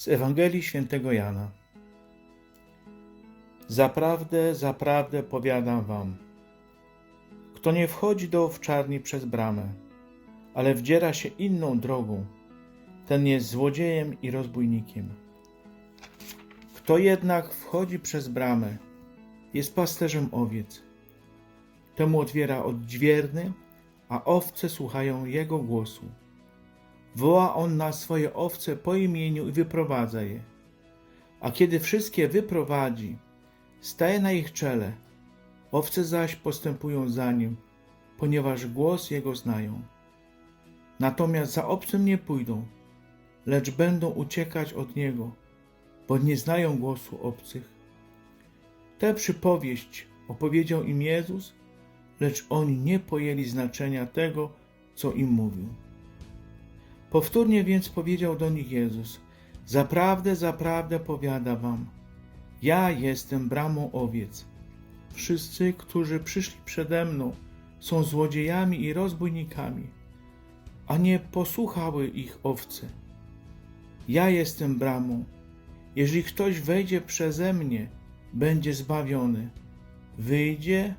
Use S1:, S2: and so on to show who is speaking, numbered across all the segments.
S1: Z Ewangelii Świętego Jana. Zaprawdę, zaprawdę powiadam wam, kto nie wchodzi do owczarni przez bramę, ale wdziera się inną drogą, ten jest złodziejem i rozbójnikiem. Kto jednak wchodzi przez bramę, jest pasterzem owiec. Temu otwiera odźwierny, a owce słuchają jego głosu. Woła on na swoje owce po imieniu i wyprowadza je. A kiedy wszystkie wyprowadzi, staje na ich czele. Owce zaś postępują za nim, ponieważ głos jego znają. Natomiast za obcym nie pójdą, lecz będą uciekać od niego, bo nie znają głosu obcych. Tę przypowieść opowiedział im Jezus, lecz oni nie pojęli znaczenia tego, co im mówił. Powtórnie więc powiedział do nich Jezus: Zaprawdę, zaprawdę powiada wam, ja jestem bramą owiec. Wszyscy, którzy przyszli przede mną, są złodziejami i rozbójnikami, a nie posłuchały ich owce. Ja jestem bramą. Jeżeli ktoś wejdzie przeze mnie, będzie zbawiony. Wyjdzie,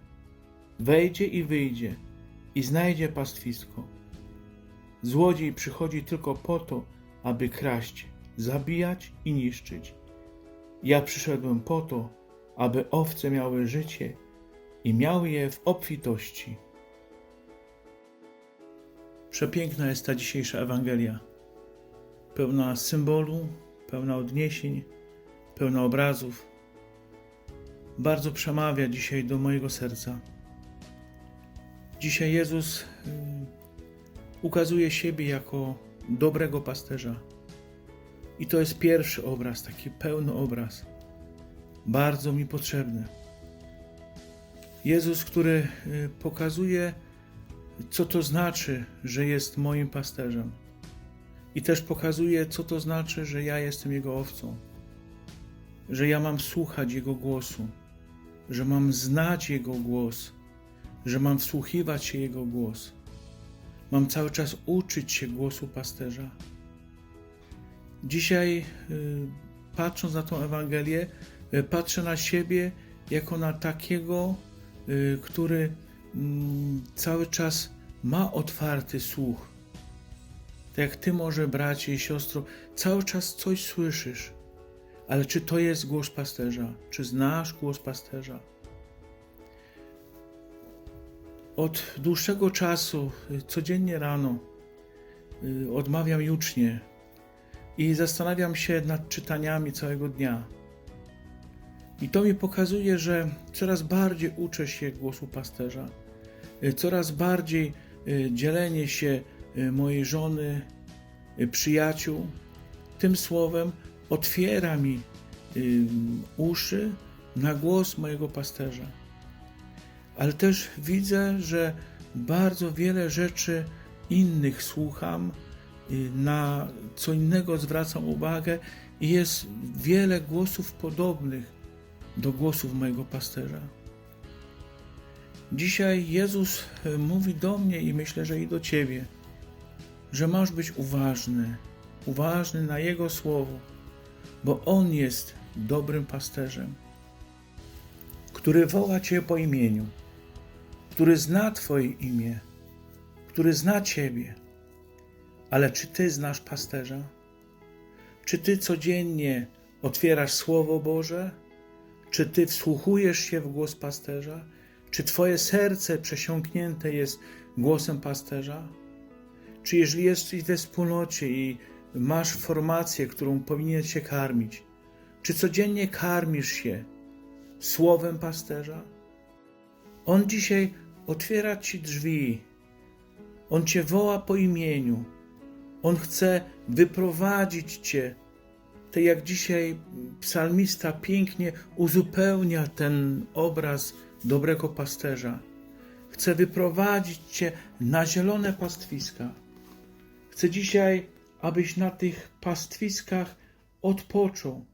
S1: wejdzie i wyjdzie i znajdzie pastwisko. Złodziej przychodzi tylko po to, aby kraść, zabijać i niszczyć. Ja przyszedłem po to, aby owce miały życie i miały je w obfitości. Przepiękna jest ta dzisiejsza Ewangelia. Pełna symbolu, pełna odniesień, pełna obrazów. Bardzo przemawia dzisiaj do mojego serca. Dzisiaj Jezus y, ukazuje siebie jako dobrego pasterza. I to jest pierwszy obraz, taki pełny obraz. Bardzo mi potrzebny. Jezus, który y, pokazuje, co to znaczy, że jest moim pasterzem. I też pokazuje, co to znaczy, że ja jestem Jego owcą. Że ja mam słuchać Jego głosu. Że mam znać Jego głos. Że mam wsłuchiwać się Jego głos. Mam cały czas uczyć się głosu pasterza. Dzisiaj, y, patrząc na tą Ewangelię, y, patrzę na siebie jako na takiego, y, który mm, cały czas ma otwarty słuch. Tak jak ty, może bracie i siostro, cały czas coś słyszysz. Ale czy to jest głos pasterza? Czy znasz głos pasterza? Od dłuższego czasu, y, codziennie rano, y, odmawiam jucznie i zastanawiam się nad czytaniami całego dnia. I to mi pokazuje, że coraz bardziej uczę się głosu pasterza, y, coraz bardziej dzielenie się mojej żony, przyjaciół tym słowem otwiera mi uszy na głos mojego pasterza ale też widzę, że bardzo wiele rzeczy innych słucham, na co innego zwracam uwagę i jest wiele głosów podobnych do głosów mojego pasterza. Dzisiaj Jezus e, mówi do mnie i myślę, że i do ciebie, że masz być uważny, uważny na Jego słowo, bo On jest dobrym pasterzem, który woła cię po imieniu który zna Twoje imię, który zna Ciebie. Ale czy Ty znasz pasterza? Czy Ty codziennie otwierasz Słowo Boże? Czy Ty wsłuchujesz się w głos pasterza? Czy Twoje serce przesiąknięte jest głosem pasterza? Czy jeżeli jesteś we wspólnocie i masz formację, którą powinien się karmić, czy codziennie karmisz się słowem pasterza? On dzisiaj otwiera ci drzwi. On cię woła po imieniu. On chce wyprowadzić cię. Tak jak dzisiaj psalmista pięknie uzupełnia ten obraz dobrego pasterza. Chce wyprowadzić cię na zielone pastwiska. Chce dzisiaj, abyś na tych pastwiskach odpoczął.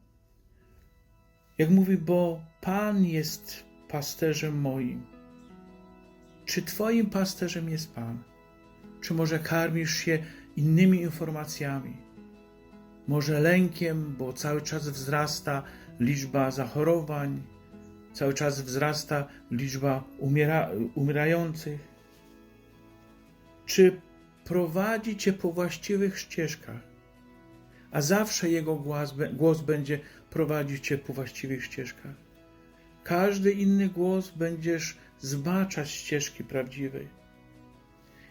S1: Jak mówi, bo Pan jest pasterzem moim. Czy Twoim pasterzem jest Pan? Czy może karmisz się innymi informacjami? może lękiem, bo cały czas wzrasta liczba zachorowań, cały czas wzrasta liczba umiera, umierających. Czy prowadzi cię po właściwych ścieżkach? A zawsze jego głos, głos będzie prowadzić cię po właściwych ścieżkach. Każdy inny głos będziesz zbaczać ścieżki prawdziwej.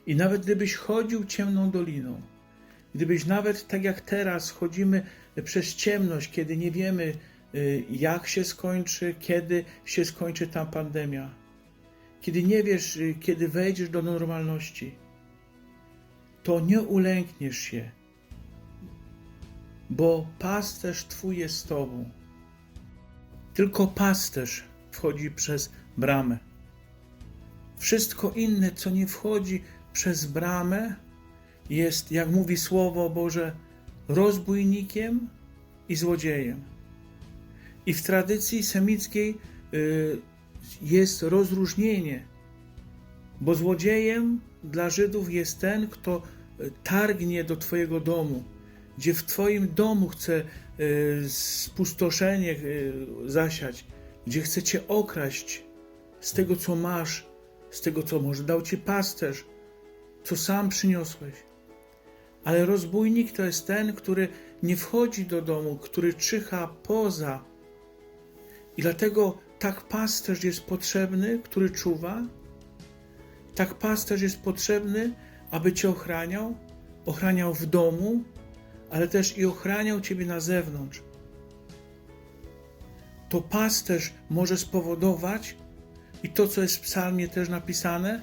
S1: I nawet gdybyś chodził ciemną doliną, gdybyś nawet tak jak teraz chodzimy przez ciemność, kiedy nie wiemy, y, jak się skończy, kiedy się skończy ta pandemia, kiedy nie wiesz, y, kiedy wejdziesz do normalności, to nie ulękniesz się, bo pasterz Twój jest z Tobą. Tylko pasterz wchodzi przez bramę. Wszystko inne, co nie wchodzi przez bramę, jest, jak mówi Słowo Boże, rozbójnikiem i złodziejem. I w tradycji semickiej y, jest rozróżnienie, bo złodziejem dla Żydów jest ten, kto y, targnie do Twojego domu, gdzie w Twoim domu chce y, spustoszenie zasiać, gdzie chce Cię okraść z tego, co masz, z tego, co może dał Ci pasterz, co sam przyniosłeś. Ale rozbójnik to jest ten, który nie wchodzi do domu, który czyha poza. I dlatego tak pasterz jest potrzebny, który czuwa. Tak pasterz jest potrzebny, aby cię ochraniał, ochraniał w domu, ale też i ochraniał ciebie na zewnątrz. To pasterz może spowodować, i to, co jest w psalmie też napisane,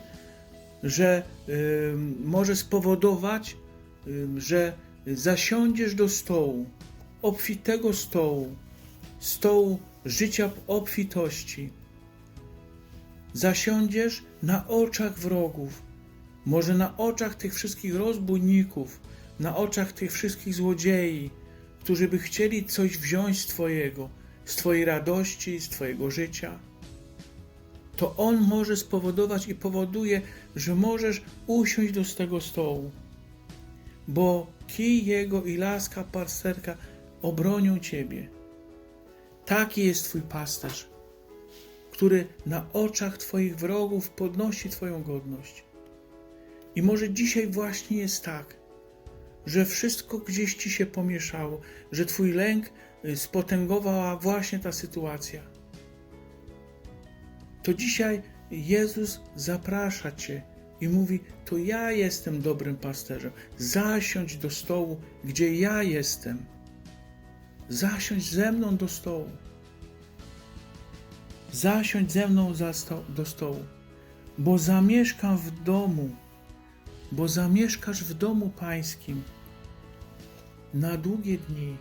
S1: że y, może spowodować, y, że zasiądziesz do stołu, obfitego stołu, stołu życia w obfitości. Zasiądziesz na oczach wrogów, może na oczach tych wszystkich rozbójników, na oczach tych wszystkich złodziei, którzy by chcieli coś wziąć z Twojego, z Twojej radości, z Twojego życia to On może spowodować i powoduje, że możesz usiąść do tego stołu, bo kij Jego i laska pasterka obronią Ciebie. Taki jest Twój pasterz, który na oczach Twoich wrogów podnosi Twoją godność. I może dzisiaj właśnie jest tak, że wszystko gdzieś Ci się pomieszało, że Twój lęk y, spotęgowała właśnie ta sytuacja to dzisiaj Jezus zaprasza Cię i mówi: To ja jestem dobrym pasterzem. Zasiądź do stołu, gdzie ja jestem. Zasiądź ze mną do stołu. Zasiądź ze mną za sto do stołu, bo zamieszkam w domu, bo zamieszkasz w domu pańskim na długie dni.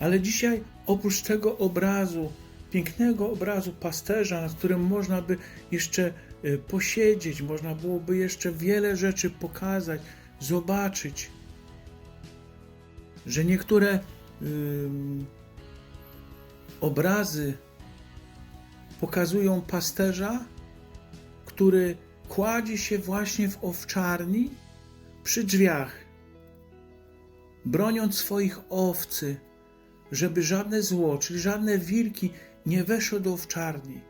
S1: Ale dzisiaj oprócz tego obrazu, pięknego obrazu pasterza, nad którym można by jeszcze y, posiedzieć, można byłoby jeszcze wiele rzeczy pokazać, zobaczyć, że niektóre yy, obrazy pokazują pasterza, który kładzie się właśnie w owczarni przy drzwiach, broniąc swoich owcy, żeby żadne zło, czyli żadne wilki nie weszło do owczarni,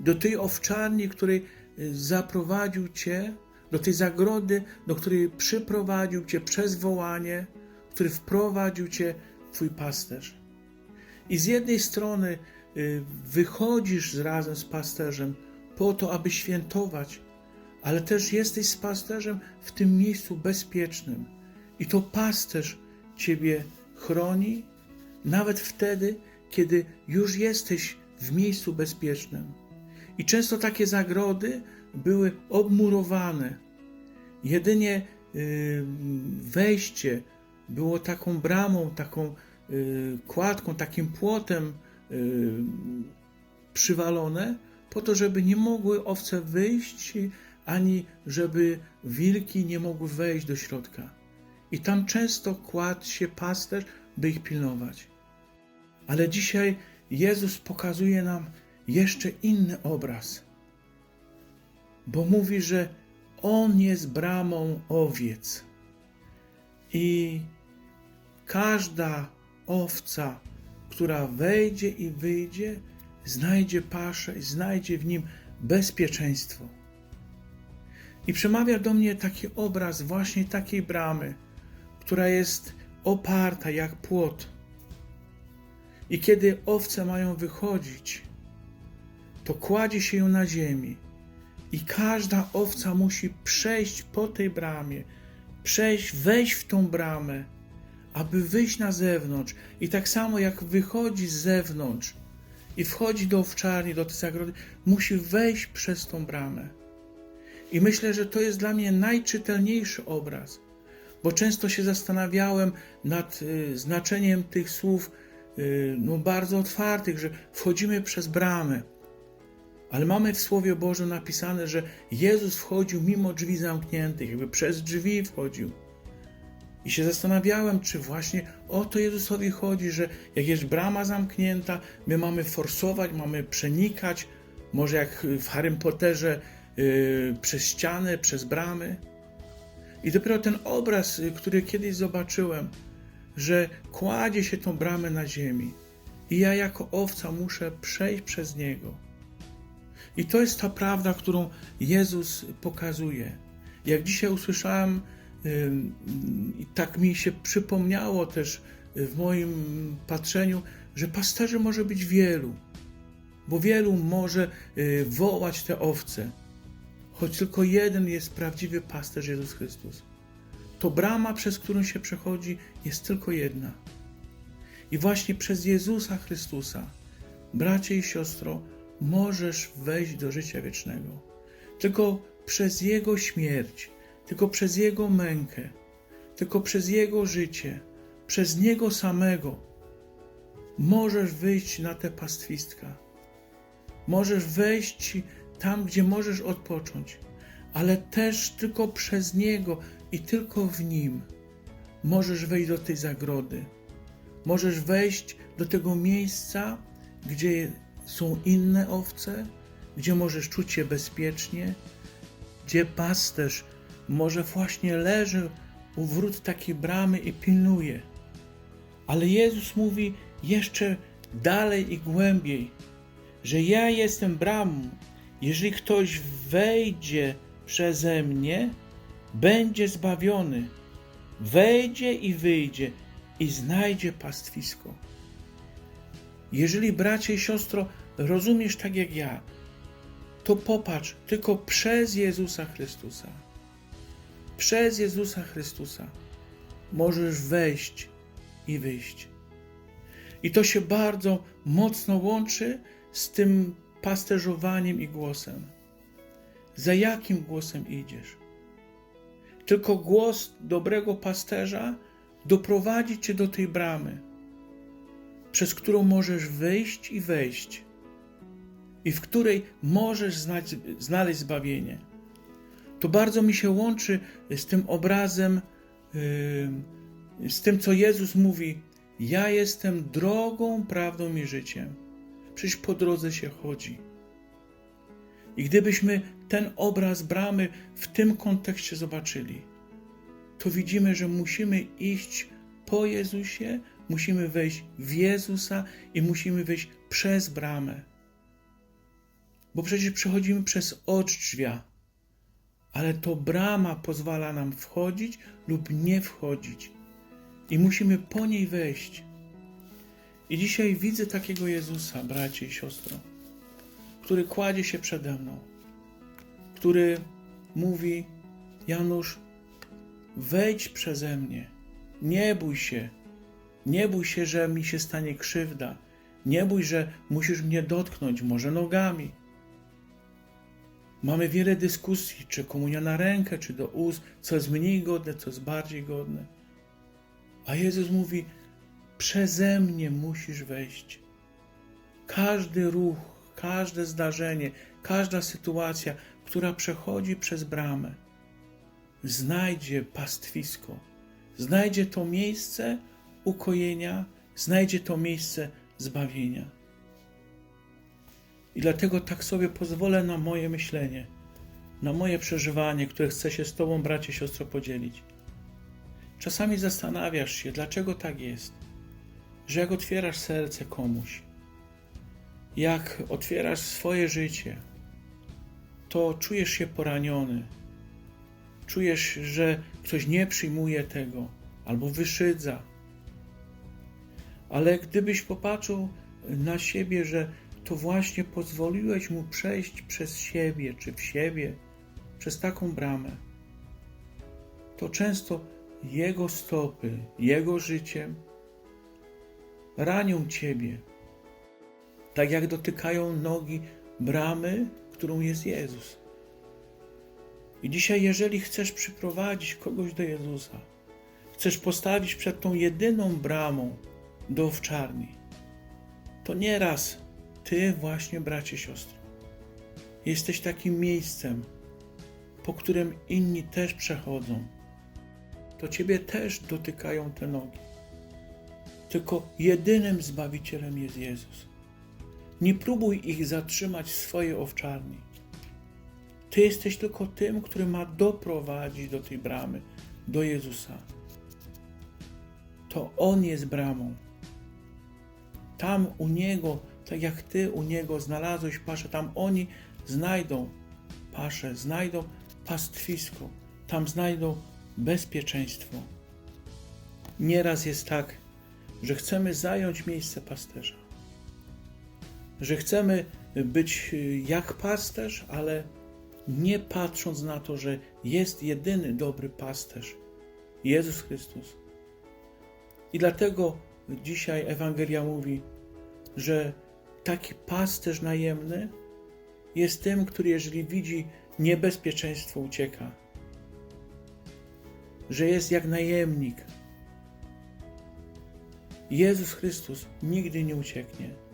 S1: do tej owczarni, której y, zaprowadził Cię, do tej zagrody, do której przyprowadził Cię przez wołanie, który wprowadził Cię Twój pasterz. I z jednej strony y, wychodzisz razem z pasterzem po to, aby świętować, ale też jesteś z pasterzem w tym miejscu bezpiecznym. I to pasterz Ciebie chroni, nawet wtedy, kiedy już jesteś w miejscu bezpiecznym. I często takie zagrody były obmurowane. Jedynie y, wejście było taką bramą, taką y, kładką, takim płotem y, przywalone, po to, żeby nie mogły owce wyjść, ani żeby wilki nie mogły wejść do środka. I tam często kładł się pasterz, by ich pilnować. Ale dzisiaj Jezus pokazuje nam jeszcze inny obraz, bo mówi, że On jest bramą owiec. I każda owca, która wejdzie i wyjdzie, znajdzie paszę i znajdzie w nim bezpieczeństwo. I przemawia do mnie taki obraz właśnie takiej bramy, która jest oparta jak płot. I kiedy owce mają wychodzić, to kładzie się ją na ziemi. I każda owca musi przejść po tej bramie, przejść, wejść w tą bramę, aby wyjść na zewnątrz. I tak samo jak wychodzi z zewnątrz i wchodzi do owczarni, do tej zagrody, musi wejść przez tą bramę. I myślę, że to jest dla mnie najczytelniejszy obraz, bo często się zastanawiałem nad y, znaczeniem tych słów no, bardzo otwartych, że wchodzimy przez bramę. Ale mamy w Słowie Bożym napisane, że Jezus wchodził mimo drzwi zamkniętych, jakby przez drzwi wchodził. I się zastanawiałem, czy właśnie o to Jezusowi chodzi, że jak jest brama zamknięta, my mamy forsować, mamy przenikać, może jak w Harrym Potterze yy, przez ściany, przez bramy. I dopiero ten obraz, y, który kiedyś zobaczyłem, że kładzie się tą bramę na ziemi i ja jako owca muszę przejść przez niego. I to jest ta prawda, którą Jezus pokazuje. Jak dzisiaj usłyszałem, tak mi się przypomniało też w moim patrzeniu, że pasterzy może być wielu, bo wielu może y, wołać te owce, choć tylko jeden jest prawdziwy pasterz Jezus Chrystus. To brama, przez którą się przechodzi, jest tylko jedna. I właśnie przez Jezusa Chrystusa, bracie i siostro, możesz wejść do życia wiecznego. Tylko przez Jego śmierć, tylko przez Jego mękę, tylko przez Jego życie, przez Niego samego możesz wyjść na te pastwiska. Możesz wejść tam, gdzie możesz odpocząć, ale też tylko przez Niego i tylko w Nim możesz wejść do tej zagrody. Możesz wejść do tego miejsca, gdzie są inne owce, gdzie możesz czuć się bezpiecznie, gdzie pasterz może właśnie leży u wrót takiej bramy i pilnuje. Ale Jezus mówi jeszcze dalej i głębiej, że ja jestem bramą. Jeżeli ktoś wejdzie przeze mnie, będzie zbawiony. Wejdzie i wyjdzie i znajdzie pastwisko. Jeżeli bracie i siostro rozumiesz tak jak ja, to popatrz tylko przez Jezusa Chrystusa. Przez Jezusa Chrystusa możesz wejść i wyjść. I to się bardzo mocno łączy z tym pasterzowaniem i głosem. Za jakim głosem idziesz? Tylko głos dobrego pasterza doprowadzi cię do tej bramy, przez którą możesz wyjść i wejść, i w której możesz znać, znaleźć zbawienie to bardzo mi się łączy z tym obrazem, yy, z tym, co Jezus mówi: Ja jestem drogą, prawdą i życiem. Przecież po drodze się chodzi. I gdybyśmy ten obraz bramy w tym kontekście zobaczyli, to widzimy, że musimy iść po Jezusie, musimy wejść w Jezusa i musimy wejść przez bramę. Bo przecież przechodzimy przez drzwia ale to brama pozwala nam wchodzić lub nie wchodzić. I musimy po niej wejść. I dzisiaj widzę takiego Jezusa, bracie i siostro, który kładzie się przede mną, który mówi: Janusz, wejdź przeze mnie, nie bój się, nie bój się, że mi się stanie krzywda, nie bój, że musisz mnie dotknąć, może nogami Mamy wiele dyskusji, czy komunia na rękę, czy do ust, co jest mniej godne, co jest bardziej godne. A Jezus mówi: Przeze mnie musisz wejść. Każdy ruch, każde zdarzenie, każda sytuacja, która przechodzi przez bramę, znajdzie pastwisko, znajdzie to miejsce ukojenia, znajdzie to miejsce zbawienia. I dlatego tak sobie pozwolę na moje myślenie, na moje przeżywanie, które chcę się z Tobą, bracie, siostro, podzielić. Czasami zastanawiasz się, dlaczego tak jest, że jak otwierasz serce komuś, jak otwierasz swoje życie, to czujesz się poraniony. Czujesz, że ktoś nie przyjmuje tego albo wyszydza. Ale gdybyś popatrzył na siebie, że to właśnie pozwoliłeś mu przejść przez siebie czy w siebie, przez taką bramę, to często jego stopy, jego życiem ranią ciebie, tak jak dotykają nogi bramy, którą jest Jezus. I dzisiaj, jeżeli chcesz przyprowadzić kogoś do Jezusa, chcesz postawić przed tą jedyną bramą do owczarni, to nieraz ty właśnie, bracie, siostro, jesteś takim miejscem, po którym inni też przechodzą. To ciebie też dotykają te nogi. Tylko jedynym Zbawicielem jest Jezus. Nie próbuj ich zatrzymać w swojej owczarni. Ty jesteś tylko tym, który ma doprowadzić do tej bramy, do Jezusa. To On jest bramą. Tam u Niego, tak jak Ty u Niego znalazłeś paszę, tam oni znajdą paszę, znajdą pastwisko, tam znajdą bezpieczeństwo. Nieraz jest tak, że chcemy zająć miejsce pasterza, że chcemy być jak pasterz, ale nie patrząc na to, że jest jedyny dobry pasterz Jezus Chrystus. I dlatego dzisiaj Ewangelia mówi, że taki pasterz najemny jest tym, który jeżeli widzi niebezpieczeństwo, ucieka. Że jest jak najemnik. Jezus Chrystus nigdy nie ucieknie.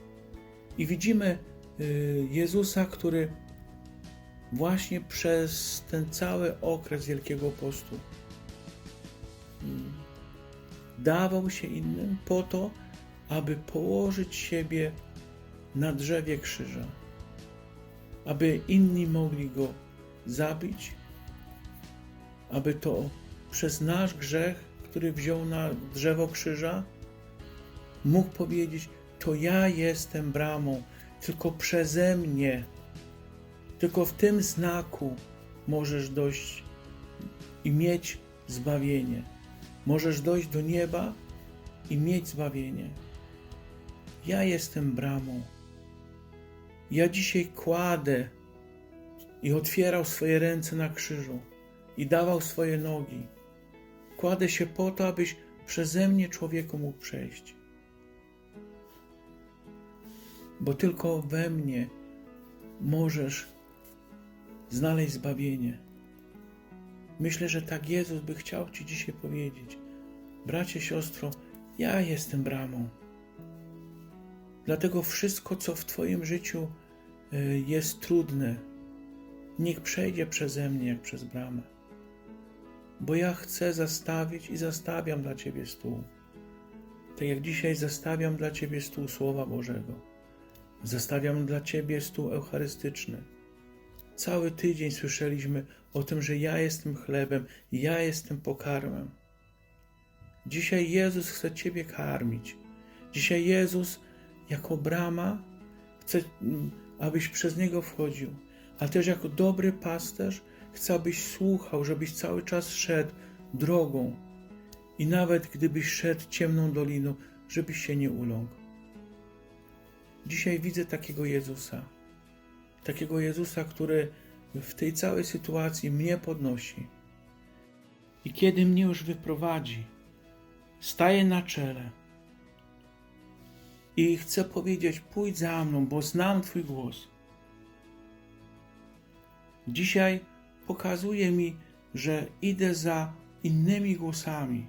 S1: I widzimy y, Jezusa, który właśnie przez ten cały okres Wielkiego Postu mm, dawał się innym po to, aby położyć siebie na drzewie krzyża, aby inni mogli go zabić, aby to przez nasz grzech, który wziął na drzewo krzyża, mógł powiedzieć: To ja jestem bramą, tylko przeze mnie, tylko w tym znaku możesz dojść i mieć zbawienie. Możesz dojść do nieba i mieć zbawienie. Ja jestem bramą. Ja dzisiaj kładę i otwierał swoje ręce na krzyżu i dawał swoje nogi. Kładę się po to, abyś przeze mnie człowieku mógł przejść. Bo tylko we mnie możesz znaleźć zbawienie. Myślę, że tak Jezus by chciał Ci dzisiaj powiedzieć: Bracie, siostro, ja jestem bramą. Dlatego wszystko, co w Twoim życiu y, jest trudne, niech przejdzie przeze mnie jak przez bramę. Bo ja chcę zastawić i zastawiam dla Ciebie stół. Tak jak dzisiaj zastawiam dla Ciebie stół Słowa Bożego. Zastawiam dla Ciebie stół eucharystyczny. Cały tydzień słyszeliśmy o tym, że ja jestem chlebem, ja jestem pokarmem. Dzisiaj Jezus chce Ciebie karmić. Dzisiaj Jezus jako brama chce, mm, abyś przez Niego wchodził, ale też jako dobry pasterz chce, abyś słuchał, żebyś cały czas szedł drogą i nawet gdybyś szedł ciemną doliną, żebyś się nie uląkł. Dzisiaj widzę takiego Jezusa, takiego Jezusa, który w tej całej sytuacji mnie podnosi. I kiedy mnie już wyprowadzi, staje na czele i chcę powiedzieć: pójdź za mną, bo znam Twój głos. Dzisiaj pokazuje mi, że idę za innymi głosami,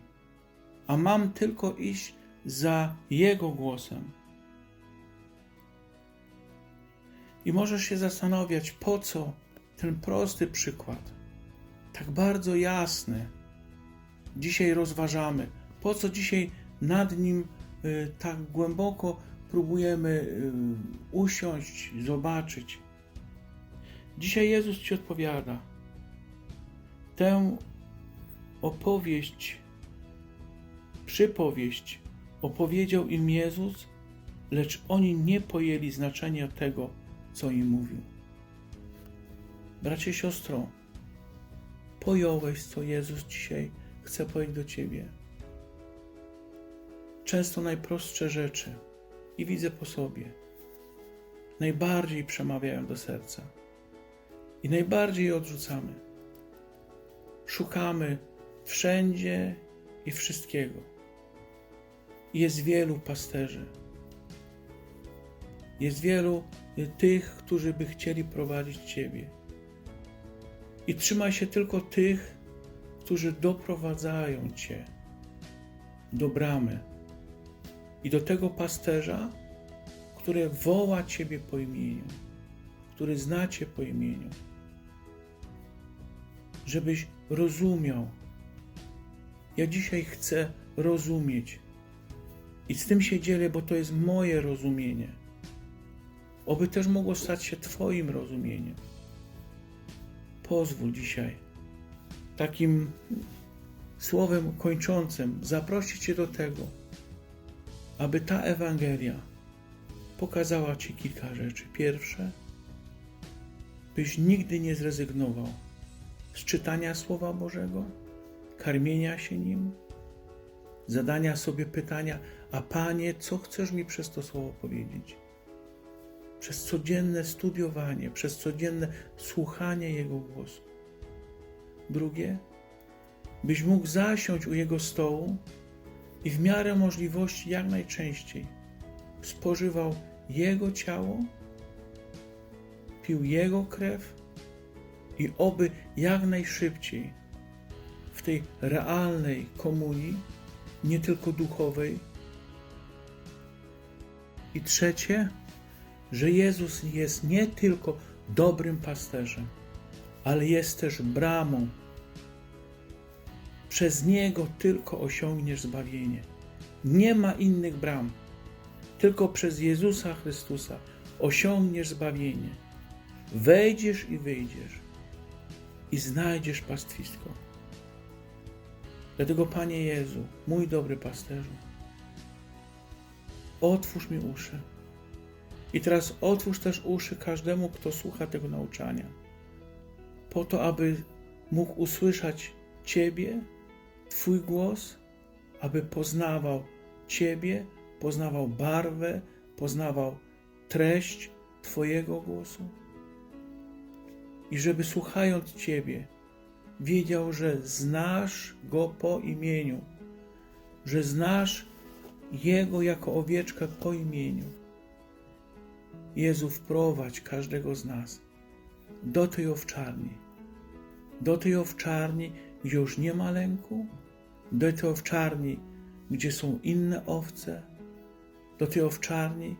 S1: a mam tylko iść za Jego głosem. I możesz się zastanawiać, po co ten prosty przykład, tak bardzo jasny, dzisiaj rozważamy, po co dzisiaj nad nim y, tak głęboko próbujemy y, usiąść, zobaczyć. Dzisiaj Jezus Ci odpowiada. Tę opowieść przypowieść opowiedział im Jezus, lecz oni nie pojęli znaczenia tego, co im mówił. Bracie, siostro, pojąłeś, co Jezus dzisiaj chce powiedzieć do ciebie. Często najprostsze rzeczy, i widzę po sobie, najbardziej przemawiają do serca i najbardziej je odrzucamy. Szukamy wszędzie i wszystkiego. Jest wielu pasterzy. Jest wielu y, tych, którzy by chcieli prowadzić Ciebie. I trzymaj się tylko tych, którzy doprowadzają Cię do bramy i do tego pasterza, który woła Ciebie po imieniu, który zna Cię po imieniu, żebyś rozumiał. Ja dzisiaj chcę rozumieć. I z tym się dzielę, bo to jest moje rozumienie. Oby też mogło stać się Twoim rozumieniem. Pozwól dzisiaj takim słowem kończącym zaprosić Cię do tego, aby ta Ewangelia pokazała Ci kilka rzeczy. Pierwsze, byś nigdy nie zrezygnował z czytania Słowa Bożego, karmienia się nim, zadania sobie pytania, a Panie, co chcesz mi przez to Słowo powiedzieć? Przez codzienne studiowanie, przez codzienne słuchanie Jego głosu. Drugie, byś mógł zasiąść u Jego stołu i w miarę możliwości jak najczęściej spożywał Jego ciało, pił Jego krew i oby jak najszybciej w tej realnej komunii, nie tylko duchowej. I trzecie, że Jezus jest nie tylko dobrym pasterzem, ale jest też bramą. Przez Niego tylko osiągniesz zbawienie. Nie ma innych bram. Tylko przez Jezusa Chrystusa osiągniesz zbawienie. Wejdziesz i wyjdziesz i znajdziesz pastwisko. Dlatego, Panie Jezu, mój dobry pasterzu, otwórz mi uszy. I teraz otwórz też uszy każdemu, kto słucha tego nauczania, po to, aby mógł usłyszeć Ciebie, Twój głos, aby poznawał Ciebie, poznawał barwę, poznawał treść Twojego głosu. I żeby słuchając Ciebie, wiedział, że znasz Go po imieniu, że znasz Jego jako owieczkę po imieniu. Jezu, wprowadź każdego z nas do tej owczarni, do tej owczarni, gdzie już nie ma lęku, do tej owczarni, gdzie są inne owce, do tej owczarni,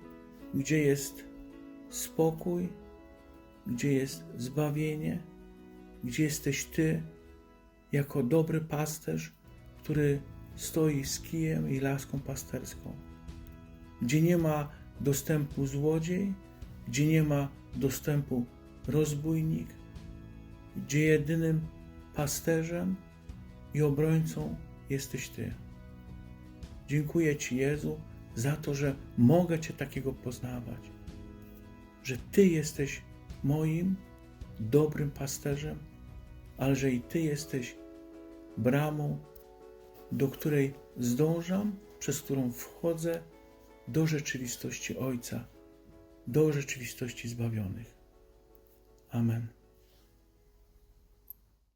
S1: gdzie jest spokój, gdzie jest zbawienie, gdzie jesteś Ty, jako dobry pasterz, który stoi z kijem i laską pasterską, gdzie nie ma dostępu złodziej, gdzie nie ma dostępu rozbójnik, gdzie jedynym pasterzem i obrońcą jesteś Ty. Dziękuję Ci, Jezu, za to, że mogę Cię takiego poznawać, że Ty jesteś moim dobrym pasterzem, ale że i Ty jesteś bramą, do której zdążam, przez którą wchodzę do rzeczywistości Ojca, do rzeczywistości zbawionych. Amen.